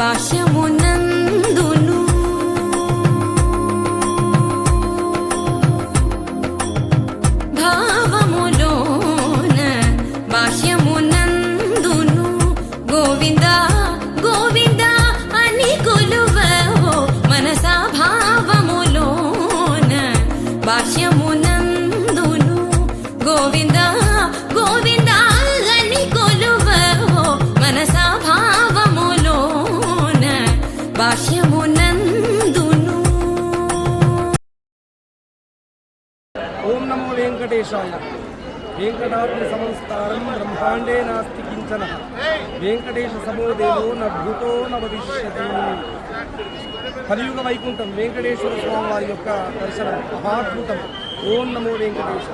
భాష్యమునందును భావములోన భాష్యమునందును గోవింద గోవింద అని కొలువో మనసా భావములోన భాష్యము ఓం నమో వెంకటేశాయ. వెంకటాద్రి సంస్కారం బ్రహ్మాండే నాస్తి కించన. వెంకటేశ సమోదేవో నభూతో నవదిష్యతి కలియుగ వైకుంఠం వెంకటేశ్వర స్వామి వారి యొక్క దర్శనం మహాద్భుతం. ఓం నమో వెంకటేశ